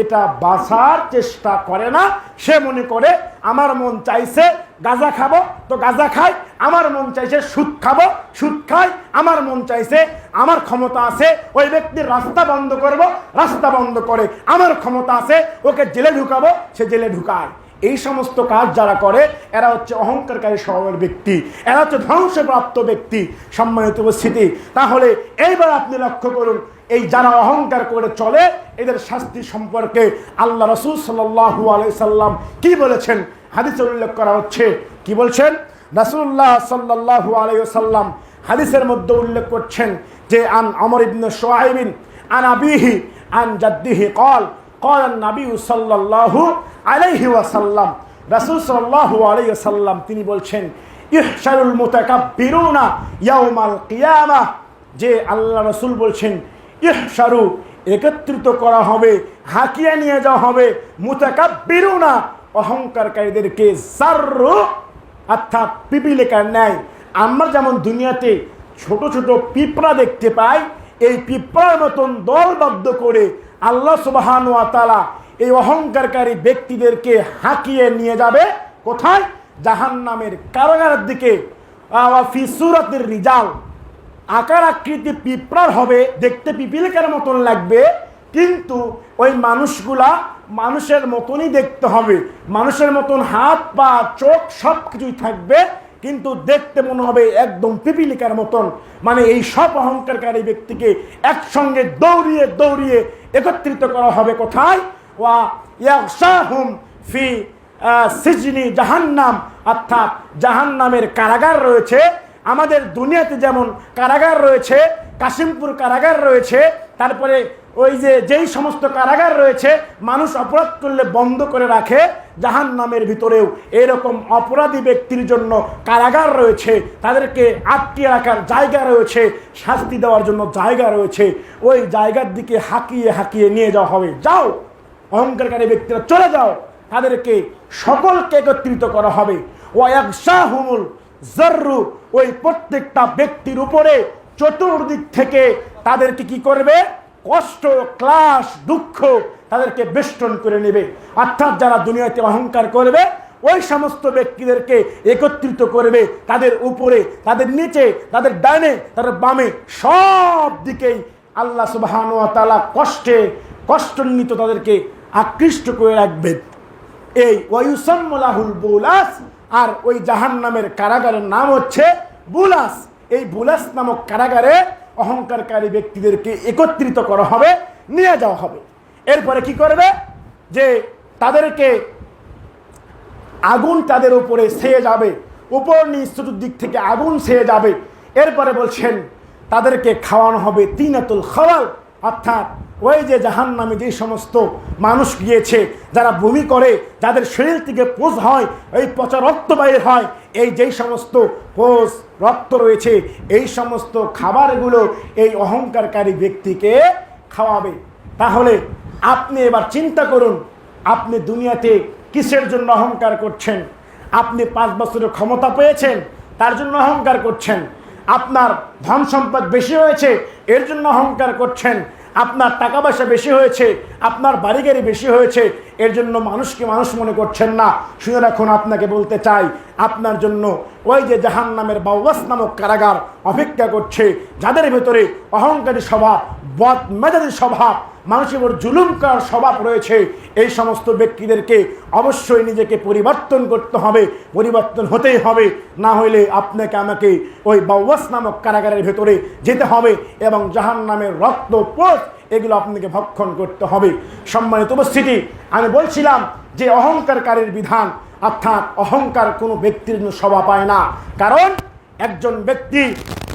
এটা বাঁচার চেষ্টা করে না। সে মনে করে, আমার মন চাইছে গাঁজা খাব। তো গাঁজা খাই, আমার মন চাইছে সুদ খাব। সুদ খাই, আমার মন চাইছে আমার ক্ষমতা আছে, ওই ব্যক্তির রাস্তা বন্ধ করব। রাস্তা বন্ধ করে আমার ক্ষমতা আছে, ওকে জেলে ঢুকাবো। সে জেলে ঢুকায়। এই সমস্ত কাজ যারা করে, এরা হচ্ছে অহংকারকারী স্বভাবের ব্যক্তি। এরা হচ্ছে ধ্বংসপ্রাপ্ত ব্যক্তি, সম্মানিত উপস্থিতি। তাহলে এইবার আপনি লক্ষ্য করুন, এই যারা অহংকার করে চলে, এদের শাস্তি সম্পর্কে আল্লাহ রসুল সাল্লাহু আলাই সাল্লাম কি বলেছেন? হাদিসে উল্লেখ করা হচ্ছে, কি বলছেন? রাসুল্লাহ সাল্লাহু আলাই সাল্লাম হাদিসের মধ্যে উল্লেখ করছেন যে, আন আমর ইবনে সোহাইবিন আন আবিহি, আন জাদ্দিহি, কল কলান নাবি সাল্লাল্লাহু আলাইহি ওয়াসাল্লাম রাসুল সাল্লাহু আলাইহি তিনি বলছেন ইহসারুল মুতাকাব্বিরুনা ইয়াউমাল কিয়ামা। যে আল্লাহ রসুল বলছেন ইহসারু একত্রিত করা হবে, হাকিয়া নিয়ে যাওয়া হবে মুতাকাব্বিরুনা। অহংকারকারীদেরকে জার্রু অর্থাৎ পিপিলেকার ন্যায়। আমরা যেমন দুনিয়াতে ছোট ছোট পিঁপড়া দেখতে পাই, এই পিঁপড়ার মতন দলবদ্ধ করে আল্লাহ সুবাহান তালা এই অহংকারকারী ব্যক্তিদেরকে হাঁকিয়ে নিয়ে যাবে কোথায়? জাহান নামের কারাগারের দিকে। ফি সুরতের রিজাল। আকার আকৃতি পিঁপড়ার হবে, দেখতে পিপিলিকার মতন লাগবে, কিন্তু ওই মানুষগুলা মানুষের মতনই দেখতে হবে। মানুষের মতন হাত, পা, চোখ সব কিছুই থাকবে। কিন্তু দেখতে মনে হবে একদম পিপিলিকার মতন। মানে এই সব অহংকারকারী ব্যক্তিকে একসঙ্গে দৌড়িয়ে দৌড়িয়ে একত্রিত করা হবে কোথায়? ওয়া ইয়াকশাহুম ফি সিজনি জাহান্নাম। অর্থাৎ জাহান্নামের কারাগার রয়েছে। আমাদের দুনিয়াতে যেমন কারাগার রয়েছে, কাশিমপুর কারাগার রয়েছে, তারপরে ওই যে যেই সমস্ত কারাগার রয়েছে, মানুষ অপরাধ করলে বন্ধ করে রাখে জাহান নামের ভিতরেও। এরকম অপরাধী ব্যক্তির জন্য কারাগার রয়েছে, তাদেরকে আটকে রাখার জায়গা রয়েছে, শাস্তি দেওয়ার জন্য জায়গা রয়েছে। ওই জায়গার দিকে হাঁকিয়ে হাঁকিয়ে নিয়ে যাওয়া হবে। যাও, অহংকারকারী ব্যক্তিরা চলে যাও। তাদেরকে সকলকে একত্রিত করা হবে। ও একশাহুমুল জর্রু, ওই প্রত্যেকটা ব্যক্তির উপরে চতুর্দিক থেকে তাদেরকে কি করবে? কষ্ট, ক্লাস, দুঃখ তাদেরকে বেষ্টন করে নেবে। অর্থাৎ যারা দুনিয়াতে অহংকার করবে, ওই সমস্ত ব্যক্তিদেরকে একত্রিত করবে। তাদের উপরে, তাদের নিচে, তাদের ডানে, তাদের বামে সব দিকেই আল্লাহ সুবাহান তালা কষ্টে, কষ্টন্বিত তাদেরকে আকৃষ্ট করে রাখবেন। এই ওয়ুসম্মলাহুল বুলাস আর ওই জাহান নামের কারাগারের নাম হচ্ছে বুলাস। এই বুলাস নামক কারাগারে অহংকারকারী ব্যক্তিদেরকে একত্রিত করা হবে, নিয়ে যাওয়া হবে। এরপরে কি করবে? যে তাদেরকে আগুন তাদের উপরে সেয়ে যাবে, উপর নিচ চতুর্দিক থেকে আগুন সেয়ে যাবে। এরপরে বলছেন, তাদেরকে খাওয়ানো হবে তিনাতুল খাওয়াল, অর্থাৎ ওই যে জাহান নামে যে সমস্ত মানুষ গিয়েছে, যারা বমি করে, যাদের শরীর থেকে পোষ হয় এই পচা রক্ত বাইর হয়, এই যেই সমস্ত পোষ রক্ত রয়েছে, এই সমস্ত খাবারগুলো এই অহংকারকারী ব্যক্তিকে খাওয়াবে। তাহলে আপনি এবার চিন্তা করুন, আপনি দুনিয়াতে কিসের জন্য অহংকার করছেন? আপনি পাঁচ বছরের ক্ষমতা পেয়েছেন, তার জন্য অহংকার করছেন। আপনার ধন সম্পদ বেশি হয়েছে, এর জন্য অহংকার করছেন। আপনার টাকা পয়সা বেশি হয়েছে, আপনার বাড়ি গাড়ি বেশি হয়েছে এর জন্য মানুষকে মানুষ মনে করছেন না। শুনে রাখুন আপনাকে বলতে চাই, আপনার জন্য ওই যে জাহান নামের বাউবাস নামক কারাগার অপেক্ষা করছে, যাদের ভেতরে অহংকারী স্বভাব বদ মেজাজি স্বভাব, মানুষের উপর জুলুম করার স্বভাব রয়েছে, এই সমস্ত ব্যক্তিদেরকে অবশ্যই নিজেকে পরিবর্তন করতে হবে, পরিবর্তন হতেই হবে, না হইলে আপনাকে আমাকে ওই বাউবাস নামক কারাগারের ভেতরে যেতে হবে এবং জাহান নামের রক্ত পোষ এগুলো আপনাকে ভক্ষণ করতে হবে। সম্মানিত উপস্থিতি, আমি বলছিলাম যে অহংকারকারীর বিধান, অর্থাৎ অহংকার কোনো ব্যক্তির জন্য শোভা পায় না। কারণ একজন ব্যক্তি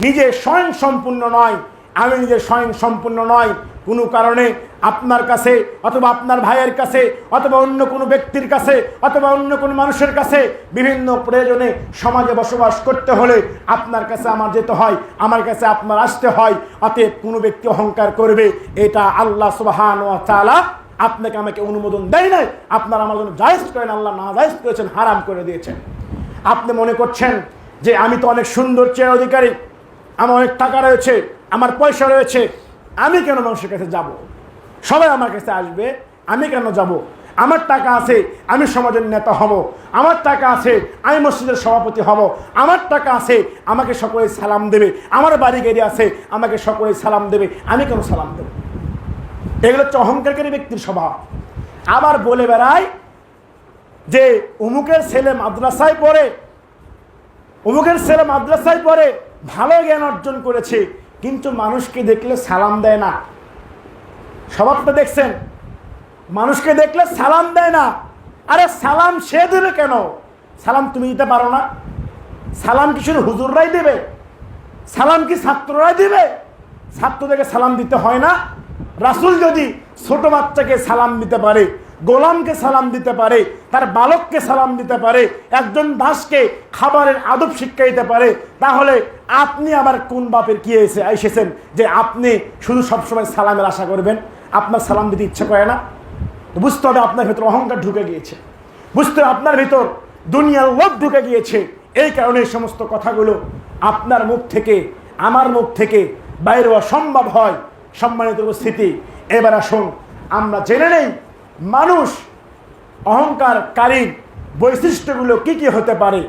নিজে স্বয়ং সম্পূর্ণ নয় আমি নিজে স্বয়ং সম্পূর্ণ নয়। কোনো কারণে আপনার কাছে অথবা আপনার ভাইয়ের কাছে অথবা অন্য কোনো ব্যক্তির কাছে অথবা অন্য কোনো মানুষের কাছে বিভিন্ন প্রয়োজনে সমাজে বসবাস করতে হলে আপনার কাছে আমার যেতে হয়, আমার কাছে আপনার আসতে হয়। অতএব কোনো ব্যক্তি অহংকার করবে, এটা আল্লাহ সুবাহান ও তাআলা আপনাকে আমাকে অনুমোদন দেয় নাই। আপনার আমার জন্য জায়েজ করেন, আল্লাহ না জায়েজ করেছেন, হারাম করে দিয়েছেন। আপনি মনে করছেন যে আমি তো অনেক সুন্দর চেয়ার অধিকারী আমার অনেক টাকা রয়েছে, আমার পয়সা রয়েছে, আমি কেন মানুষের কাছে যাব? সবাই আমার কাছে আসবে, আমি কেন যাব? আমার টাকা আছে, আমি সমাজের নেতা হব। আমার টাকা আছে, আমি মসজিদের সভাপতি হব। আমার টাকা আছে, আমাকে সকলে সালাম দেবে। আমার বাড়ি গাড়ি আছে, আমাকে সকলে সালাম দেবে। আমি কেন সালাম দেব? এগুলো হচ্ছে অহংকারকারী ব্যক্তির স্বভাব। আবার বলে বেড়ায় যে উমুকের ছেলে মাদ্রাসায় পড়ে, অমুকের ছেলে মাদ্রাসায় পড়ে ভালো জ্ঞান অর্জন করেছে, কিন্তু মানুষকে দেখলে সালাম দেয় না। স্বভাবটা দেখছেন? মানুষকে দেখলে সালাম দেয় না। আরে সালাম সে দেবে কেন? সালাম তুমি দিতে পারো না। সালাম কি শুধু হুজুররাই দেবে? সালাম কি ছাত্ররাই দেবে? ছাত্রদেরকে সালাম দিতে হয় না। রাসুল যদি ছোট বাচ্চাকে সালাম দিতে পারে গোলামকে সালাম দিতে পারে, তার বালককে সালাম দিতে পারে, একজন দাসকে খাবারের আদব শিক্ষা দিতে পারে, তাহলে আপনি আবার কোন বাপের কি এসে এসেছেন যে আপনি শুধু সবসময় সালামের আশা করবেন, আপনার সালাম দিতে ইচ্ছে করে না। বুঝতে হবে আপনার ভেতর অহংকার ঢুকে গিয়েছে। বুঝতে হবে আপনার ভেতর দুনিয়ার লোভ ঢুকে গিয়েছে। এই কারণে এই সমস্ত কথাগুলো আপনার মুখ থেকে, আমার মুখ থেকে বাইরে হওয়া সম্ভব হয়। সম্মানিত উপস্থিতি, এবার আসুন, আমরা জেনে নেই মানুষ অহংকারকারীর বৈশিষ্ট্যগুলো কি কি হতে পারে?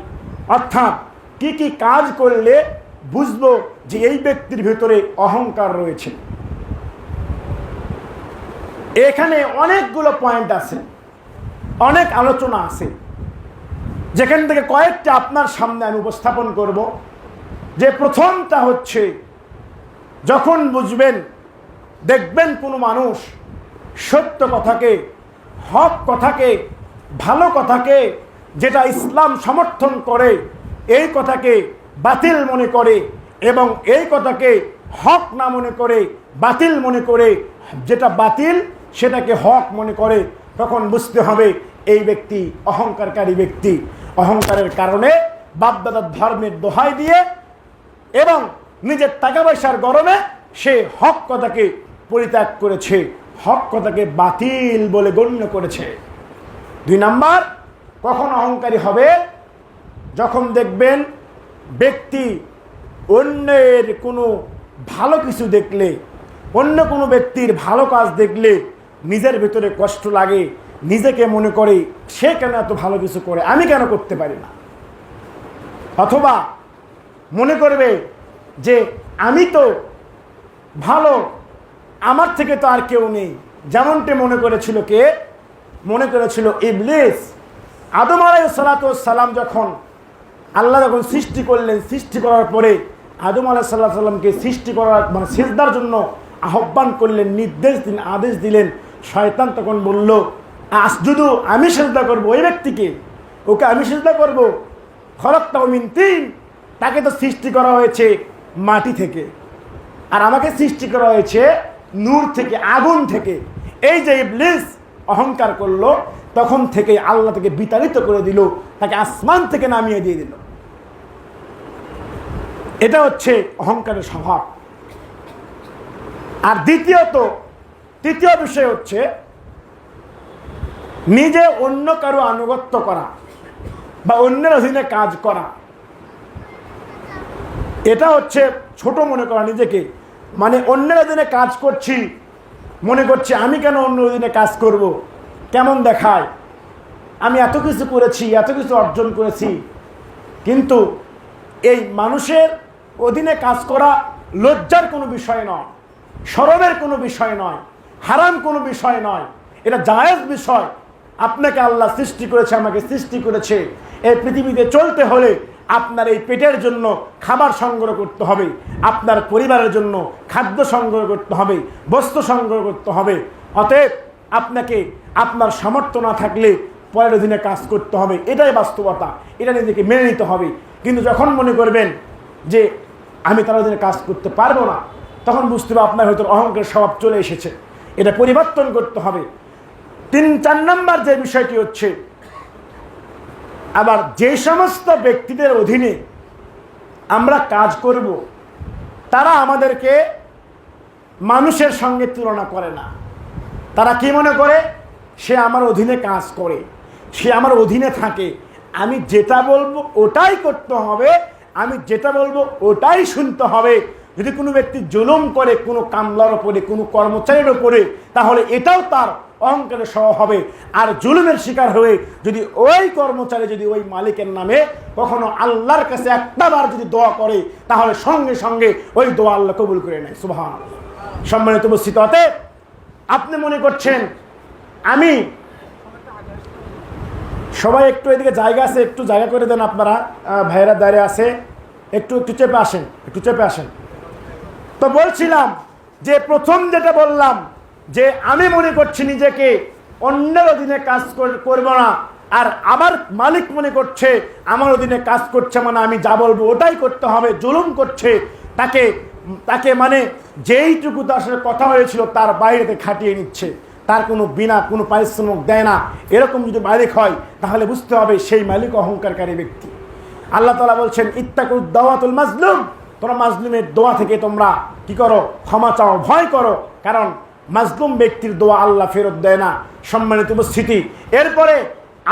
অর্থাৎ কি কি কাজ করলে বুঝব যে এই ব্যক্তির ভিতরে অহংকার রয়েছে? এখানে অনেকগুলো পয়েন্ট আছে, অনেক আলোচনা আছে। যেখান থেকে কয়েকটা আপনার সামনে আমি উপস্থাপন করব। যে প্রথমটা হচ্ছে, যখন বুঝবেন, দেখবেন কোনো মানুষ সত্য কথাকে হক কথাকে, ভালো কথাকে যেটা ইসলাম সমর্থন করে, এই কথাকে বাতিল মনে করে এবং এই কথাকে হক না মনে করে, বাতিল মনে করে, যেটা বাতিল সেটাকে হক মনে করে, তখন বুঝতে হবে এই ব্যক্তি অহংকারকারী ব্যক্তি। অহংকারের কারণে বাপদাদার ধর্মের দোহাই দিয়ে এবং নিজের টাকা পয়সার গরমে সে হক কথাকে পরিত্যাগ করেছে। হক কথাকে বাতিল বলে গণ্য করেছে। দুই নাম্বার, কখন অহংকারী হবে? যখন দেখবেন ব্যক্তি অন্যের কোনো ভালো কিছু দেখলে, অন্য কোনো ব্যক্তির ভালো কাজ দেখলে নিজের ভিতরে কষ্ট লাগে, নিজেকে মনে করে, সে কেন এত ভালো কিছু করে? আমি কেন করতে পারি না? অথবা মনে করবে যে, আমি তো ভালো আমার থেকে তো আর কেউ নেই। যেমনটি মনে করেছিল কে? মনে করেছিল ইবলিস। আদম আলাই সালাম যখন আল্লাহ যখন সৃষ্টি করলেন, সৃষ্টি করার পরে আদম আলাহ সাল্লাহ সাল্লামকে সৃষ্টি করার মানে সিজদার জন্য আহ্বান করলেন, নির্দেশ দিন আদেশ দিলেন। শয়তান তখন বলল, আসজুদু, আমি সেজদা করব, ওই ব্যক্তিকে। ওকে আমি সেজদা করব। খরকটা মিন তিন। তাকে তো সৃষ্টি করা হয়েছে মাটি থেকে। আর আমাকে সৃষ্টি করা হয়েছে নূর থেকে, আগুন থেকে এই যে ইবলিস অহংকার করল, তখন থেকে আল্লাহ থেকে বিতাড়িত করে দিল, তাকে আসমান থেকে নামিয়ে দিয়ে দিল। এটা হচ্ছে অহংকারের স্বভাব। আর দ্বিতীয়ত, তৃতীয় বিষয় হচ্ছে নিজে অন্য কারও আনুগত্য করা বা অন্যের অধীনে কাজ করা। এটা হচ্ছে ছোট মনে করা নিজেকে। মানে অন্যের দিনে কাজ করছি, মনে করছি আমি কেন অন্য দিনে কাজ করব। কেমন দেখায়? আমি এত কিছু করেছি, এত কিছু অর্জন করেছি, কিন্তু এই মানুষের অধীনে কাজ করা লজ্জার কোনো বিষয় নয় সরবের কোনো বিষয় নয়, হারাম কোনো বিষয় নয়। এটা জায়েজ বিষয়। আপনাকে আল্লাহ সৃষ্টি করেছে, আমাকে সৃষ্টি করেছে। এই পৃথিবীতে চলতে হলে আপনার এই পেটের জন্য খাবার সংগ্রহ করতে হবে। আপনার পরিবারের জন্য খাদ্য সংগ্রহ করতে হবে বস্ত্র সংগ্রহ করতে হবে। অতএব আপনাকে আপনার সামর্থ্য না থাকলে পরের অধীনে কাজ করতে হবে। এটাই বাস্তবতা, এটা নিজেকে মেনে নিতে হবে। কিন্তু যখন মনে করবেন যে আমি তার অধীনে কাজ করতে পারব না, তখন বুঝতে হবে আপনার হয়তো অহংকার স্বভাব চলে এসেছে। এটা পরিবর্তন করতে হবে। তিন, চার নম্বর যে বিষয়টি হচ্ছে আবার যে সমস্ত ব্যক্তিদের অধীনে আমরা কাজ করব, তারা আমাদেরকে মানুষের সঙ্গে তুলনা করে না। তারা কি মনে করে? সে আমার অধীনে কাজ করে, সে আমার অধীনে থাকে। আমি যেটা বলব ওটাই করতে হবে, আমি যেটা বলব ওটাই শুনতে হবে। যদি কোনো ব্যক্তি জুলুম করে, কোনো কামলার ওপরে কোনো কর্মচারীর ওপরে তাহলে এটাও তার অহংকারের সহ হবে। আর জুলুমের শিকার হয়ে যদি ওই কর্মচারী, যদি ওই মালিকের নামে কখনো আল্লাহর কাছে একটাবার যদি দোয়া করে, তাহলে সঙ্গে সঙ্গে ওই দোয়া আল্লাহ কবুল করে নেয়। সুবহান সম্মানিত উপস্থিত অতএব আপনি মনে করছেন, আমি সবাই একটু এদিকে জায়গা আছে, একটু জায়গা করে দেন আপনারা। ভাইয়েরা দাঁড়িয়ে আছে, একটু একটু চেপে আসেন, একটু চেপে আসেন। তো বলছিলাম যে প্রথম যেটা বললাম যে আমি মনে করছি নিজেকে অন্যের অধীনে কাজ কর- করব না। আর আমার মালিক মনে করছে আমার অধীনে কাজ করছে মানে আমি যা বলব ওটাই করতে হবে, জুলুম করছে। তাকে তাকে মানে যেইটুকু তার কথা হয়েছিল তার বাইরেতে খাটিয়ে নিচ্ছে। তার কোনো বিনা, কোনো পারিশ্রমিক দেয় না। এরকম যদি মালিক হয়, তাহলে বুঝতে হবে সেই মালিক অহংকারকারী ব্যক্তি। আল্লাহ তালা বলছেন, ইত্তাকুদ দাওয়াতুল মাজলুম। তোমরা মাজলুমের দোয়া থেকে তোমরা কি করো? ক্ষমা চাও, ভয় করো। কারণ মাজলুম ব্যক্তির দোয়া আল্লাহ ফেরত দেয় না। সম্মানিত উপস্থিতি, এরপরে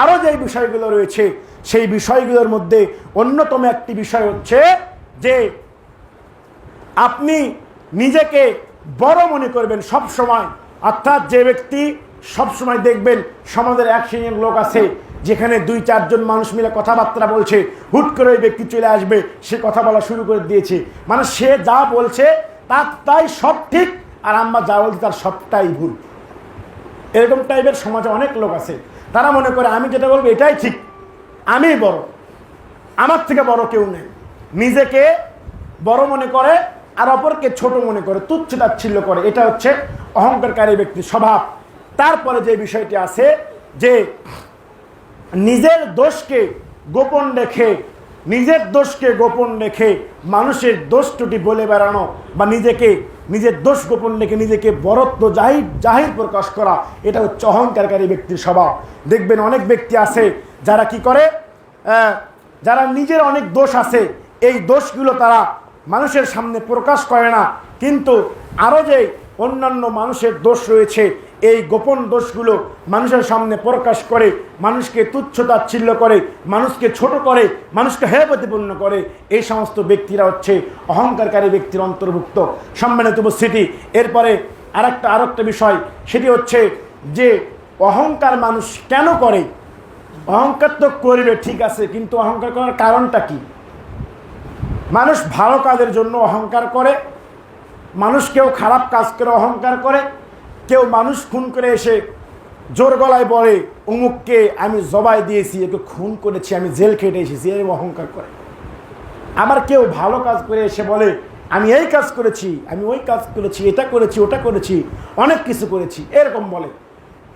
আরও যে বিষয়গুলো রয়েছে, সেই বিষয়গুলোর মধ্যে অন্যতম একটি বিষয় হচ্ছে যে আপনি নিজেকে বড় মনে করবেন সব সময় অর্থাৎ যে ব্যক্তি সব সময় দেখবেন সমাজের এক শ্রেণির লোক আছে যেখানে দুই, চারজন মানুষ মিলে কথাবার্তা বলছে, হুট করে ওই ব্যক্তি চলে আসবে, সে কথা বলা শুরু করে দিয়েছে। মানে সে যা বলছে, তার তাই সব ঠিক, আর আমরা যা বলছে তার সবটাই ভুল। এরকম টাইপের সমাজে অনেক লোক আছে। তারা মনে করে, আমি যেটা বলব এটাই ঠিক। আমি বড়। আমার থেকে বড় কেউ নেই। নিজেকে বড় মনে করে, আর অপরকে ছোট মনে করে, তুচ্ছ তাচ্ছিল্য করে। এটা হচ্ছে অহংকারকারী ব্যক্তির স্বভাব। তারপরে যে বিষয়টি আছে, যে নিজের দোষকে গোপন রেখে, নিজের দোষকে গোপন রেখে মানুষের দোষ ত্রুটি বলে বেড়ানো বা নিজেকে, নিজের দোষ গোপন রেখে নিজেকে বরত্ব জাহির জাহির প্রকাশ করা, এটা হচ্ছে অহংকারকারী ব্যক্তির স্বভাব। দেখবেন অনেক ব্যক্তি আছে যারা কি করে? যারা নিজের অনেক দোষ আছে, এই দোষগুলো তারা মানুষের সামনে প্রকাশ করে না। কিন্তু আরও যে অন্যান্য মানুষের দোষ রয়েছে এই গোপন দোষগুলো মানুষের সামনে প্রকাশ করে, মানুষকে তুচ্ছ তাচ্ছিল্য করে, মানুষকে ছোট করে, মানুষকে হেয় প্রতিপন্ন করে, এই সমস্ত ব্যক্তিরা হচ্ছে অহংকারকারী ব্যক্তির অন্তর্ভুক্ত। সম্মানিত উপস্থিতি, এরপরে আরেকটা আরেকটা বিষয়, সেটি হচ্ছে যে অহংকার মানুষ কেন করে? অহংকার তো করবে, ঠিক আছে, কিন্তু অহংকার করার কারণটা কি? মানুষ ভালো কাজের জন্য অহংকার করে মানুষ কেউ খারাপ কাজ করে অহংকার করে কেউ মানুষ খুন করে এসে জোর গলায় বলে, অমুককে আমি জবাই দিয়েছি, একে খুন করেছি, আমি জেল খেটে এসেছি এই অহংকার করে। আবার কেউ ভালো কাজ করে এসে বলে, আমি এই কাজ করেছি, আমি ওই কাজ করেছি, এটা করেছি, ওটা করেছি, অনেক কিছু করেছি, এরকম বলে।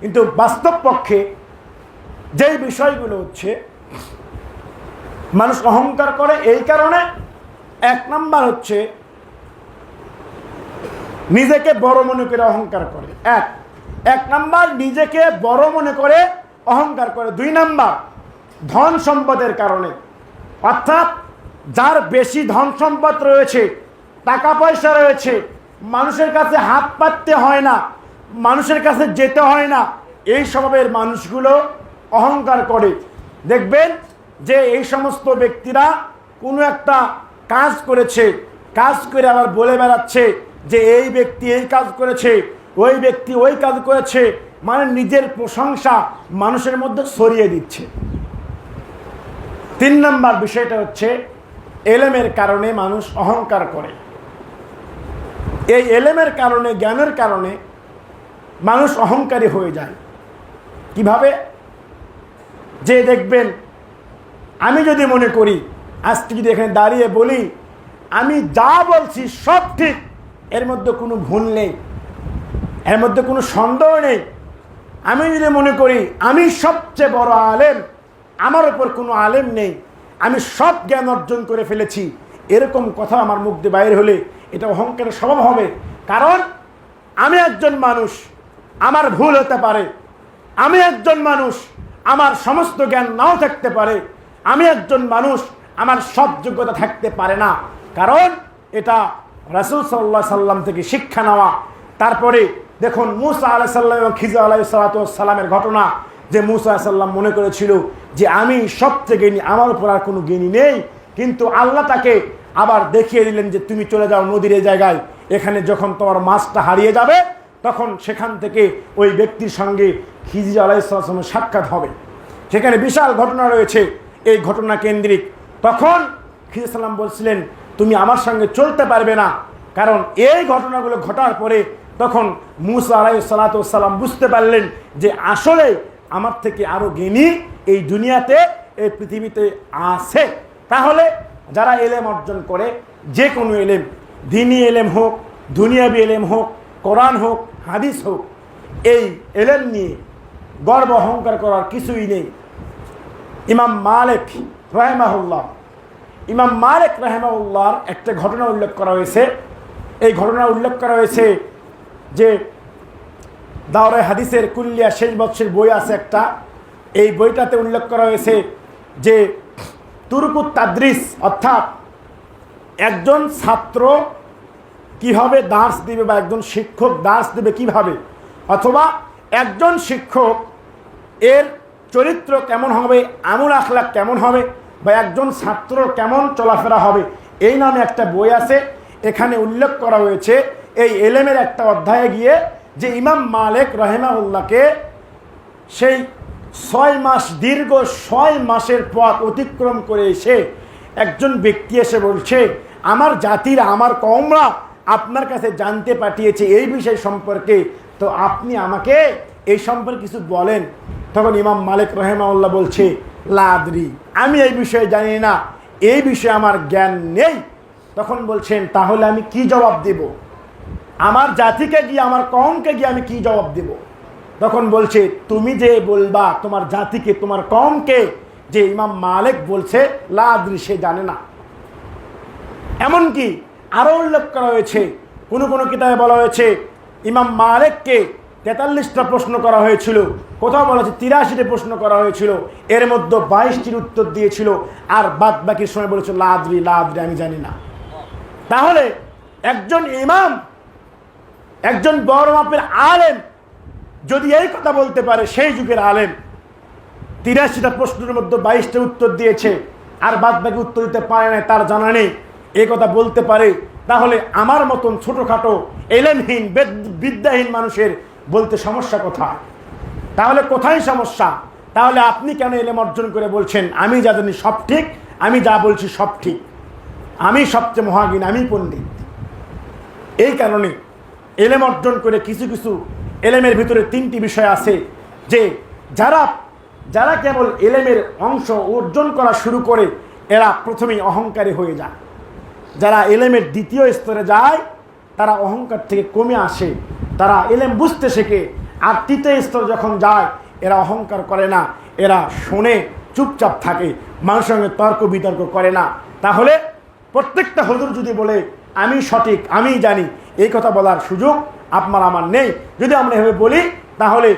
কিন্তু বাস্তব পক্ষে যেই বিষয়গুলো হচ্ছে, মানুষ অহংকার করে এই কারণে। এক নাম্বার হচ্ছে নিজেকে বড় মনে করে অহংকার করে। এক। এক নাম্বার, নিজেকে বড় মনে করে অহংকার করে। দুই নাম্বার, ধন সম্পদের কারণে। অর্থাৎ যার বেশি ধন সম্পদ রয়েছে, টাকা পয়সা রয়েছে, মানুষের কাছে হাত পাততে হয় না, মানুষের কাছে যেতে হয় না, এই স্বভাবের মানুষগুলো অহংকার করে। দেখবেন যে এই সমস্ত ব্যক্তিরা কোনো একটা কাজ করেছে, কাজ করে আবার বলে বেড়াচ্ছে যে এই ব্যক্তি এই কাজ করেছে, ওই ব্যক্তি ওই কাজ করেছে মানে নিজের প্রশংসা মানুষের মধ্যে ছড়িয়ে দিচ্ছে। তিন নম্বর বিষয়টা হচ্ছে, এলেমের কারণে মানুষ অহংকার করে। এই এলেমের কারণে, জ্ঞানের কারণে মানুষ অহংকারী হয়ে যায়। কীভাবে? যে দেখবেন, আমি যদি মনে করি, আজকে যদি এখানে দাঁড়িয়ে বলি, আমি যা বলছি সব ঠিক এর মধ্যে কোনো ভুল নেই। এর মধ্যে কোনো সন্দেহ নেই। আমি যদি মনে করি, আমি সবচেয়ে বড় আলেম, আমার ওপর কোনো আলেম নেই, আমি সব জ্ঞান অর্জন করে ফেলেছি, এরকম কথা আমার মুখ দিয়ে বাইরে হলে এটা অহংকারের স্বভাব হবে। কারণ আমি একজন মানুষ, আমার ভুল হতে পারে। আমি একজন মানুষ, আমার সমস্ত জ্ঞান নাও থাকতে পারে। আমি একজন মানুষ, আমার সব যোগ্যতা থাকতে পারে না। কারণ এটা রাসুল সাল্লাহ সাল্লাম থেকে শিক্ষা নেওয়া। তারপরে দেখুন মুসা আলাহ সাল্লাম এবং খিজা আলাহ সাল্লামের ঘটনা যে মুসা সাল্লাম মনে করেছিল যে আমি সবচেয়ে জ্ঞানী আমার উপর আর কোনো জ্ঞানী নেই। কিন্তু আল্লাহ তাকে আবার দেখিয়ে দিলেন যে তুমি চলে যাও নদীর জায়গায়। এখানে যখন তোমার মাছটা হারিয়ে যাবে, তখন সেখান থেকে ওই ব্যক্তির সঙ্গে খিজি আলাইসালামের সাক্ষাৎ হবে। সেখানে বিশাল ঘটনা রয়েছে। এই ঘটনা কেন্দ্রিক। তখন খিজি সাল্লাম বলছিলেন তুমি আমার সঙ্গে চলতে পারবে না। কারণ এই ঘটনাগুলো ঘটার পরে তখন মুসা আলাই সালাতাম বুঝতে পারলেন যে আসলে আমার থেকে আরও জ্ঞানী এই দুনিয়াতে, এই পৃথিবীতে আছে। তাহলে যারা এলেম অর্জন করে যে কোনো এলেম, দিনী এলেম হোক, দুনিয়াবি এলেম হোক, কোরআন হোক, হাদিস হোক, এই এলেম নিয়ে গর্ব অহংকার করার কিছুই নেই। ইমাম মালিক রাহেমাহুল্লাহ ইমাম মালিক রাহেমাউল্লাহর একটা ঘটনা উল্লেখ করা হয়েছে। এই ঘটনা উল্লেখ করা হয়েছে যে দাওরে হাদিসের কুল্লিয়া শেষ বৎসের বই আছে একটা। এই বইটাতে উল্লেখ করা হয়েছে যে তুরকুত তাদ্রিস অর্থাৎ একজন ছাত্র কীভাবে দাস দিবে বা একজন শিক্ষক দাস দিবে কীভাবে? অথবা একজন শিক্ষক এর চরিত্র কেমন হবে, আমুল আখলাক কেমন হবে? বা একজন ছাত্র কেমন চলাফেরা হবে? এই নামে একটা বই আছে। এখানে উল্লেখ করা হয়েছে এই এলেমের একটা অধ্যায়ে গিয়ে যে ইমাম মালেক রহেমাউল্লাহকে সেই ছয় মাস, দীর্ঘ ছয় মাসের পথ অতিক্রম করে এসে একজন ব্যক্তি এসে বলছে, আমার জাতির, আমার কমরা আপনার কাছে জানতে পাঠিয়েছে এই বিষয় সম্পর্কে। তো আপনি আমাকে এই সম্পর্কে কিছু বলেন। তখন ইমাম মালিক রহেমাউল্লাহ বলছে লাদরি। আমি এই বিষয়ে জানি না, এই বিষয়ে আমার জ্ঞান নেই। তখন বলছেন, তাহলে আমি কি জবাব দেব? আমার জাতিকে গিয়ে, আমার কমকে গিয়ে আমি কি জবাব দেব? তখন বলছে, তুমি যে বলবা, তোমার জাতিকে, তোমার কমকে যে ইমাম মালিক বলছে, লাদরি সে জানে না। এমনকি আরও উল্লেখ করা হয়েছে, কোনো কোনো কিতাবে বলা হয়েছে, ইমাম মালেককে তেতাল্লিশটা প্রশ্ন করা হয়েছিল। কোথাও বলা হয়েছে তিরাশিটি প্রশ্ন করা হয়েছিল। এর মধ্যে বাইশটির উত্তর দিয়েছিল আর বাদ বাকির সময় বলেছিল লাদরি লাদরি, আমি জানি না। তাহলে একজন ইমাম, একজন বড় মাপের আলেম যদি এই কথা বলতে পারে, সেই যুগের আলেম, তিরাশিটা প্রশ্নের মধ্যে বাইশটা উত্তর দিয়েছে আর বাদ বাকি উত্তর দিতে পারে না তার জানা নেই এ কথা বলতে পারে, তাহলে আমার মতন ছোটোখাটো এলেমহীন বিদ্যাহীন মানুষের বলতে সমস্যা কোথায়? তাহলে কোথায় সমস্যা? তাহলে আপনি কেন এলেম অর্জন করে বলছেন, আমি যা জানি সব ঠিক, আমি যা বলছি সব ঠিক। আমি সবচেয়ে মহাগিন আমি পণ্ডিত। এই কারণে এলেম অর্জন করে কিছু কিছু এলেমের ভিতরে তিনটি বিষয় আছে যে যারা যারা কেবল এলেমের অংশ অর্জন করা শুরু করে, এরা প্রথমেই অহংকারী হয়ে যায়। যারা এলেমের দ্বিতীয় স্তরে যায় তারা অহংকার থেকে কমে আসে, তারা এলেম বুঝতে শেখে। আর তৃতীয় স্তর যখন যায়, এরা অহংকার করে না, এরা শোনে, চুপচাপ থাকে, মানুষের সঙ্গে তর্ক বিতর্ক করে না। তাহলে প্রত্যেকটা হজুর যদি বলে, আমি সঠিক, আমি জানি এই কথা বলার সুযোগ আপনার আমার নেই। যদি আমরা এভাবে বলি, তাহলে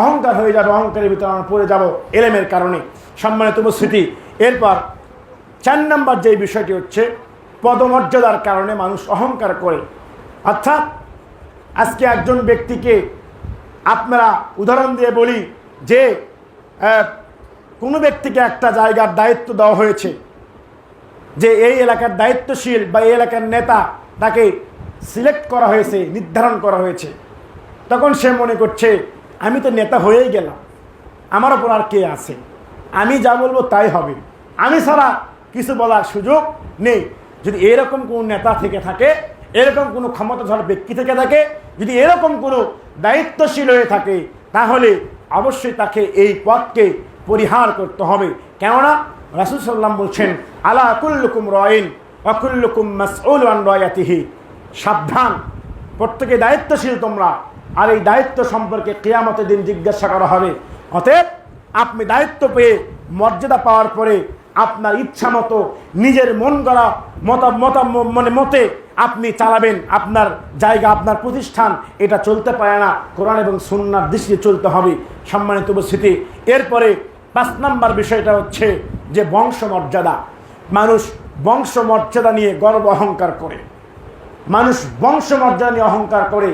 অহংকার হয়ে যাবে, অহংকারের ভিতরে আমরা পড়ে যাব এলেমের কারণে। সম্মানিত উপস্থিতি, এরপর চার নম্বর যে বিষয়টি হচ্ছে, পদমর্যাদার কারণে মানুষ অহংকার করে। অর্থাৎ আজকে একজন ব্যক্তিকে আপনারা উদাহরণ দিয়ে বলি যে কোনো ব্যক্তিকে একটা জায়গার দায়িত্ব দেওয়া হয়েছে যে এই এলাকার দায়িত্বশীল বা এই এলাকার নেতা তাকে সিলেক্ট করা হয়েছে, নির্ধারণ করা হয়েছে। তখন সে মনে করছে, আমি তো নেতা হয়েই গেলাম, আমার ওপর আর কে আছে? আমি যা বলব তাই হবে। আমি ছাড়া কিছু বলার সুযোগ নেই। যদি এরকম কোনো নেতা থেকে থাকে এরকম কোনো ক্ষমতাধর ব্যক্তি থেকে থাকে, যদি এরকম কোনো দায়িত্বশীল হয়ে থাকে, তাহলে অবশ্যই তাকে এই পথকে পরিহার করতে হবে। কেননা রাসুল সাল্লাম বলছেন, আলা কুল্লুকুম রয়েন অকুল্লুকুম মাসউল আন রয়াতিহি সাবধান, প্রত্যেকে দায়িত্বশীল তোমরা, আর এই দায়িত্ব সম্পর্কে কেয়ামতের দিন জিজ্ঞাসা করা হবে। অতএব, আপনি দায়িত্ব পেয়ে মর্যাদা পাওয়ার পরে আপনার ইচ্ছা মতো নিজের মন গড়া মত মত মানে মতে আপনি চালাবেন, আপনার জায়গা, আপনার প্রতিষ্ঠান, এটা চলতে পারে না। কোরআন এবং সুন্নার দৃষ্টিতে চলতে হবে। সম্মানিত উপস্থিতি, এরপরে পাঁচ নাম্বার বিষয়টা হচ্ছে যে বংশমর্যাদা। মানুষ বংশমর্যাদা নিয়ে গর্ব অহংকার করে। মানুষ বংশমর্যাদা নিয়ে অহংকার করে।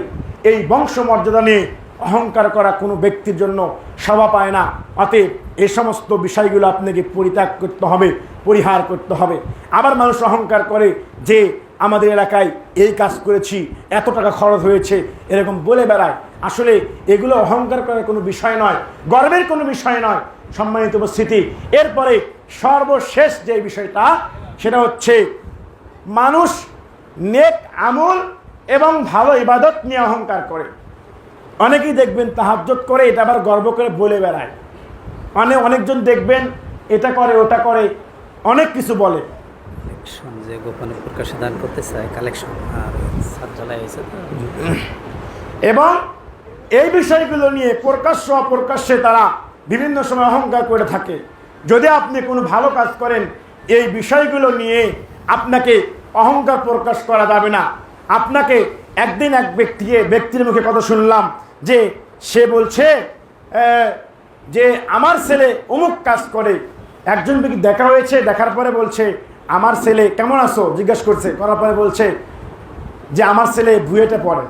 এই বংশমর্যাদা নিয়ে অহংকার করা কোনো ব্যক্তির জন্য সভা পায় না। অতএব এই সমস্ত বিষয়গুলো আপনাকে পরিত্যাগ করতে হবে, পরিহার করতে হবে। আবার মানুষ অহংকার করে যে, আমাদের এলাকায় এই কাজ করেছি, এত টাকা খরচ হয়েছে। এরকম বলে বেড়ায়। আসলে এগুলো অহংকার করার কোনো বিষয় নয়, গর্বের কোনো বিষয় নয়, সম্মানিত উপস্থিতি। এরপরে সর্বশেষ যে বিষয়টা, সেটা হচ্ছে মানুষ নেক আমল এবং ভালো ইবাদত নিয়ে অহংকার করে। অনেকেই দেখবেন তাহাজ্জত করে এটা আবার গর্ব করে বলে বেড়ায়। মানে অনেকজন দেখবেন এটা করে ওটা করে অনেক কিছু বলে। কালেকশন যে গোপনে প্রকাশে দান করতে চায় কালেকশন এবং এই বিষয়গুলো নিয়ে প্রকাশ্য অপ্রকাশ্যে তারা বিভিন্ন সময় অহংকার করে থাকে। যদি আপনি কোনো ভালো কাজ করেন এই বিষয়গুলো নিয়ে আপনাকে অহংকার প্রকাশ করা যাবে না। আপনাকে একদিন এক ব্যক্তিকে ব্যক্তির মুখে কথা শুনলাম যে, সে বলছে যে আমার ছেলে অমুক কাজ করে। একজন ব্যক্তি দেখা হয়েছে, দেখার পরে বলছে, আমার ছেলে কেমন আছো? জিজ্ঞেস করছে, করার পরে বলছে যে, আমার ছেলে ভুয়েটে পড়ে।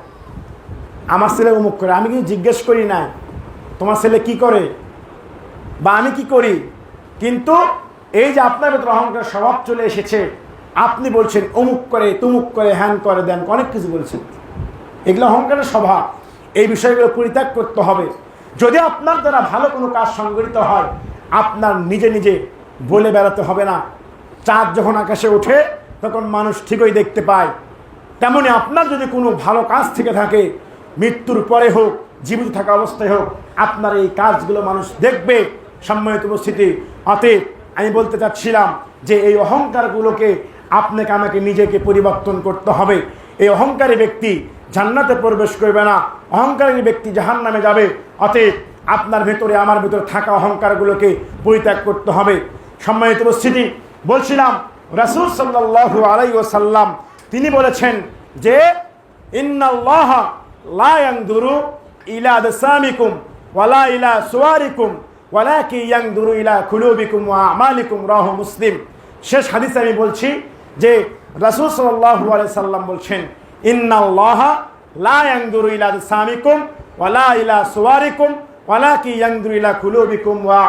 আমার ছেলে অমুক করে। আমি কিন্তু জিজ্ঞেস করি না তোমার ছেলে কি করে? বা, আমি কি করি? কিন্তু এই যে আপনার ভেতরে অহংকার স্বভাব চলে এসেছে আপনি বলছেন, অমুক করে, তুমুক করে, হ্যান করে দেন অনেক কিছু বলছেন। এগুলো অহংকারের স্বভাব। এই বিষয়গুলো পরিত্যাগ করতে হবে। যদি আপনার দ্বারা ভালো কোনো কাজ সংগঠিত হয়, আপনার নিজে নিজে বলে বেড়াতে হবে না। চাঁদ যখন আকাশে ওঠে, তখন মানুষ ঠিকই দেখতে পায়। তেমনি আপনার যদি কোনো ভালো কাজ থেকে থাকে, মৃত্যুর পরে হোক, জীবিত থাকা অবস্থায় হোক, আপনার এই কাজগুলো মানুষ দেখবে। সম্মানিত উপস্থিতি। অতএব, আমি বলতে চাচ্ছিলাম যে, এই অহংকারগুলোকে আপনাকে আমাকে নিজেকে পরিবর্তন করতে হবে। এই অহংকারী ব্যক্তি জান্নাতে প্রবেশ করবে না। অহংকারী ব্যক্তি জাহান নামে যাবে। অতএব আপনার ভেতরে, আমার ভেতরে থাকা অহংকারগুলোকে পরিত্যাগ করতে হবে। সম্মানিত উপস্থিতি, বলছিলাম, রাসুল সাল্লাহ আলাই ওসাল্লাম তিনি বলেছেন যে, ইন্নাল্লাহ ইলা আদসামিকুম ওয়ালা ইলা ইয়ানদুরু ইলা কুলুবিকুম ওয়া আমালিকুম রাহু মুসলিম। শেষ হাদিসে আমি বলছি যে রাসূল আলাইহি সাল্লাম বলছেন লা ইলা আদসামিকুম ওয়ালা ইলা ইলা কুলুবিকুম ওয়া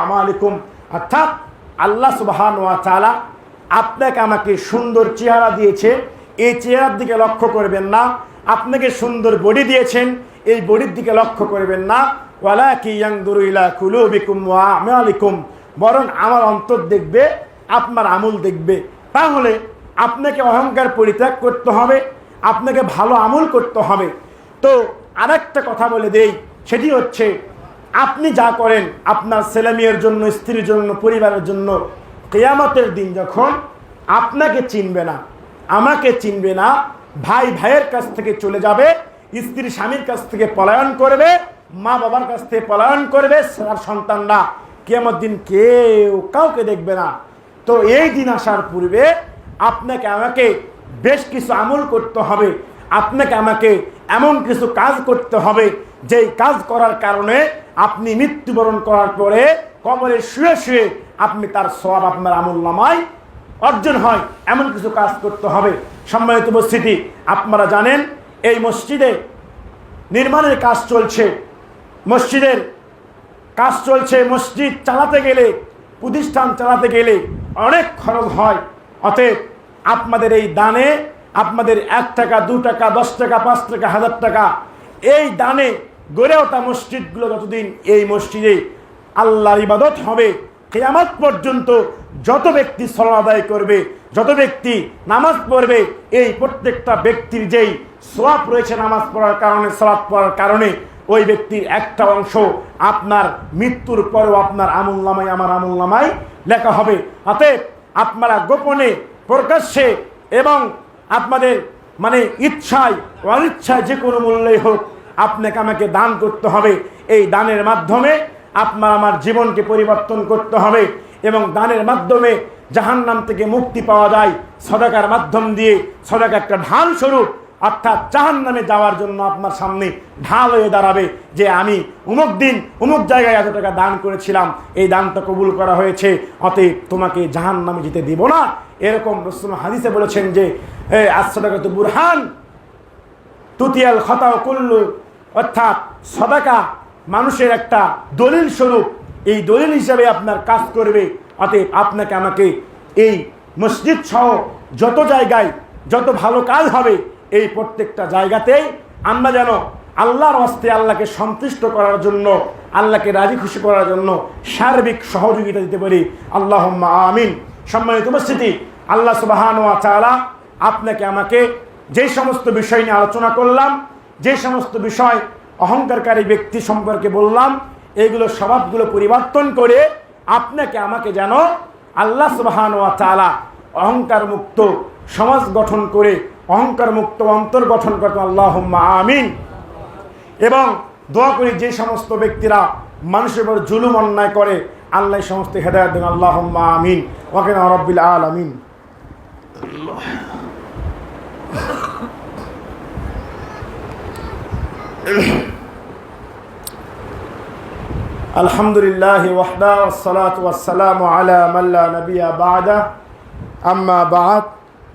অর্থাৎ আল্লাহ ওয়া আপনাকে আমাকে সুন্দর চেহারা দিয়েছে। এই চেহারার দিকে লক্ষ্য করবেন না। আপনাকে সুন্দর বডি দিয়েছেন। এই বডির দিকে লক্ষ্য করবেন না। ওয়ালা কি ওয়া বরং আমার অন্তর দেখবে, আপনার আমল দেখবে। তাহলে আপনাকে অহংকার পরিত্যাগ করতে হবে, আপনাকে ভালো আমল করতে হবে। তো আরেকটা কথা বলে দেই, সেটি হচ্ছে, আপনি যা করেন আপনার ছেলেমেয়ের জন্য, স্ত্রীর জন্য, পরিবারের জন্য, কেয়ামতের দিন যখন আপনাকে চিনবে না, আমাকে চিনবে না, ভাই ভাইয়ের কাছ থেকে চলে যাবে, স্ত্রী স্বামীর কাছ থেকে পলায়ন করবে, মা বাবার কাছ থেকে পলায়ন করবে তার সন্তানরা কেয়ামত দিন কেউ কাউকে দেখবে না। তো এই দিন আসার পূর্বে আপনাকে আমাকে বেশ কিছু আমল করতে হবে। আপনাকে আমাকে এমন কিছু কাজ করতে হবে, যেই কাজ করার কারণে আপনি মৃত্যুবরণ করার পরে কবরে শুয়ে শুয়ে আপনি তার সব আপনার আমল নামায় অর্জন হয়, এমন কিছু কাজ করতে হবে। সম্মানিত উপস্থিতি, আপনারা জানেন, এই মসজিদে নির্মাণের কাজ চলছে। মসজিদের কাজ চলছে, মসজিদ চালাতে গেলে, প্রতিষ্ঠান চালাতে গেলে অনেক খরচ হয়। অতএব আপনাদের এই দানে আপনাদের এক টাকা, দু টাকা, দশ টাকা, পাঁচ টাকা, হাজার টাকা, এই দানে গড়ে ওঠা মসজিদগুলো যতদিন এই মসজিদে আল্লাহর ইবাদত হবে, কেয়ামত পর্যন্ত যত ব্যক্তি সলাৎ আদায় করবে, যত ব্যক্তি নামাজ পড়বে, এই প্রত্যেকটা ব্যক্তির যেই সোয়াব রয়েছে নামাজ পড়ার কারণে, সলাৎ পড়ার কারণে, ওই ব্যক্তির একটা অংশ আপনার মৃত্যুর পরেও আপনার আমুল নামাই আমার আমুল নামাই লেখা হবে। অতএব আপনারা গোপনে প্রকাশ্যে এবং আপনাদের মানে ইচ্ছায়, অনিচ্ছায় যে কোনো মূল্যেই হোক আপনাকে আমাকে দান করতে হবে। এই দানের মাধ্যমে আপনার আমার জীবনকে পরিবর্তন করতে হবে এবং দানের মাধ্যমে জাহান্নাম থেকে মুক্তি পাওয়া যায়। সদাকার মাধ্যম দিয়ে সদাকা একটা ঢাল স্বরূপ অর্থাৎ জাহান নামে যাওয়ার জন্য আপনার সামনে ঢাল হয়ে দাঁড়াবে যে আমি অমুক দিন অমুক জায়গায় এত টাকা দান করেছিলাম, এই দানটা কবুল করা হয়েছে, অতএব তোমাকে জাহান নামে যেতে দিব না। এরকম হাদিসে বলেছেন যে আশ্রয় বুরহান, তুতিয়াল খতাও কুল্লু। অর্থাৎ সদাকা মানুষের একটা দলিল স্বরূপ, এই দলিল হিসাবে আপনার কাজ করবে। অতএব আপনাকে আমাকে এই মসজিদ সহ যত জায়গায় যত ভালো কাজ হবে এই প্রত্যেকটা জায়গাতেই আমরা যেন আল্লাহর হস্তে আল্লাহকে সন্তুষ্ট করার জন্য, আল্লাহকে রাজি খুশি করার জন্য সার্বিক সহযোগিতা দিতে পারি। আল্লাহ আমিন। সম্মানিত উপস্থিতি, আল্লাহ সুবাহান ওয়া তাআলা আপনাকে আমাকে যে সমস্ত বিষয় নিয়ে আলোচনা করলাম, যে সমস্ত বিষয় অহংকারকারী ব্যক্তি সম্পর্কে বললাম এইগুলো স্বভাবগুলো পরিবর্তন করে আপনাকে আমাকে যেন আল্লাহ সুবাহান ওয়া তাআলা অহংকার মুক্ত সমাজ গঠন করে, অহংকার মুক্ত অন্তর গঠন করতো আল্লাহ আমিন। এবং দোয়া করি যে সমস্ত ব্যক্তিরা মানুষের উপর জুলুম অন্যায় করে, আল্লাহ সমস্ত হেদায়ত দেন আল্লাহ আমিন। ওকে রব্বিল আল আমিন আলহামদুলিল্লাহ ওয়াহদা ওসালাত ওয়াসালাম আলা মাল্লা নবিয়া বাদা। আম্মা বাদ।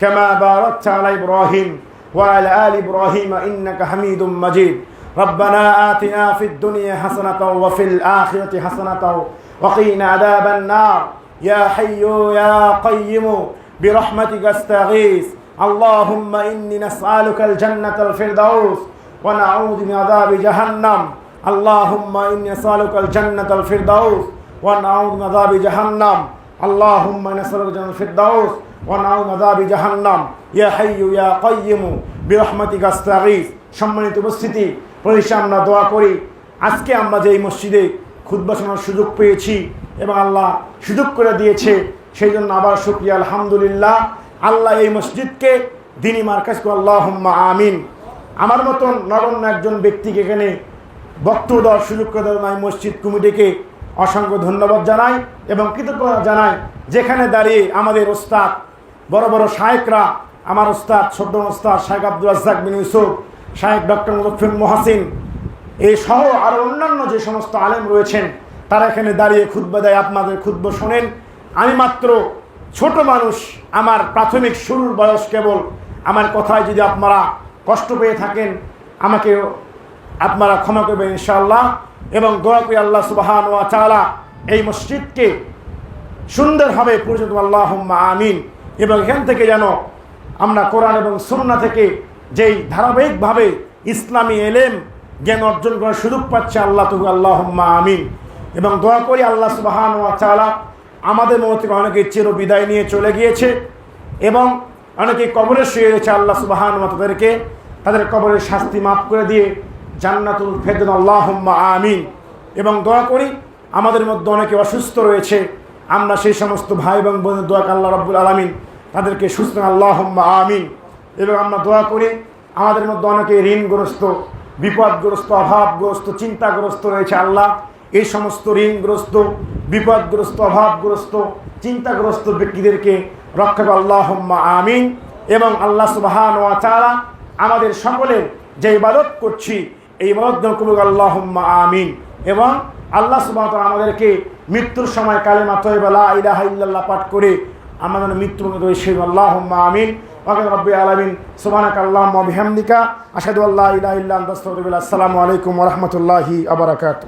كما باركت على إبراهيم وعلى آل إبراهيم إنك حميد مجيد. ربنا آتنا في الدنيا حسنة وفي الآخرة حسنة وقنا عذاب النار. يا حي يا قيم برحمتك استغيث. اللهم إني نسألك الجنة الفردوس ونعوذ من عذاب جهنم. اللهم إني أسألك الجنة الفردوس ونعوذ من عذاب جهنم. اللهم نسألك الجنة الفردوس সম্মানিত উপস্থিতি পরিষে আমরা দোয়া করি। আজকে আমরা যে এই মসজিদে খুদ্বাসানোর সুযোগ পেয়েছি এবং আল্লাহ সুযোগ করে দিয়েছে সেই জন্য আবার শুক্রিয়া, আলহামদুলিল্লাহ। আল্লাহ এই মসজিদকে দিনী মার্কাজ আল্লাহ আমিন। আমার মতন নগণ্য একজন ব্যক্তিকে এখানে বক্তব্য দেওয়ার সুযোগ করে দেওয়া মসজিদ কমিটিকে অসংখ্য ধন্যবাদ জানাই এবং কৃতজ্ঞতা জানাই, যেখানে দাঁড়িয়ে আমাদের ওস্তাদ বড় বড় শায়েকরা, আমার ওস্তাদ, ছোট্ট ওস্তাদ শাহেক আব্দুল রাজ্জাক বিন ইউসুফ শাহেক ডক্টর মুজফির মহাসিন, এই সহ আরও অন্যান্য যে সমস্ত আলেম রয়েছেন, তারা এখানে দাঁড়িয়ে খুদ্া দেয়, আপনাদের খুদ্ শোনেন। আমি মাত্র ছোট মানুষ, আমার প্রাথমিক শুরুর বয়স কেবল। আমার কথায় যদি আপনারা কষ্ট পেয়ে থাকেন, আমাকে আপনারা ক্ষমা করবেন ইনশাআল্লাহ। এবং দোয়া করি আল্লাহ সুবাহান ওয়া চালা এই মসজিদকে সুন্দরভাবে পরিচিত আল্লাহ আমিন। এবং এখান থেকে যেন আমরা কোরআন এবং সুন্না থেকে যেই ধারাবাহিকভাবে ইসলামী এলেম, জ্ঞান অর্জন করার সুযোগ পাচ্ছে আল্লাহ, তবু আল্লাহ আমিন। এবং দোয়া করি আল্লাহ সুবাহান ওয়া চালা আমাদের থেকে অনেকে চির বিদায় নিয়ে চলে গিয়েছে এবং অনেকে কবরে শুয়ে রয়েছে আল্লাহ সুবাহান তাদেরকে তাদের কবরের শাস্তি মাফ করে দিয়ে জান্নাতুল ফেদন আল্লাহ আমিন। এবং দোয়া করি আমাদের মধ্যে অনেকে অসুস্থ রয়েছে। আমরা সেই সমস্ত ভাই এবং বোনের দোয়া আল্লাহ রব্বুল আলমিন তাদেরকে সুস্থ আল্লাহ আমিন। এবং আমরা দোয়া করি, আমাদের মধ্যে অনেকে ঋণগ্রস্ত, বিপদগ্রস্ত, অভাবগ্রস্ত, চিন্তাগ্রস্ত রয়েছে আল্লাহ। এই সমস্ত ঋণগ্রস্ত, বিপদগ্রস্ত, অভাবগ্রস্ত, চিন্তাগ্রস্ত ব্যক্তিদেরকে রক্ষা করো আল্লাহ আমিন। এবং আল্লাহ সুবাহান ওয়া চারা আমাদের সকলের যে ইবাদত করছি, এই ইবাদত কবুল আল্লাহ আমিন। এবং আল্লাহ সুবাহ আমাদেরকে মৃত্যুর সময় কালে মাতলা ইলাহা ইল্লাল্লাহ পাঠ করে আমাদের মৃত্যু রয়েছে আল্লাহ আমিন। রব্বি আলমিন। সুবানাক আল্লাহ বিহামদিকা। আসাদু আল্লাহ ইলাহ ইল্লা আসসালামু আলাইকুম রহমতুল্লাহি আবরাকাত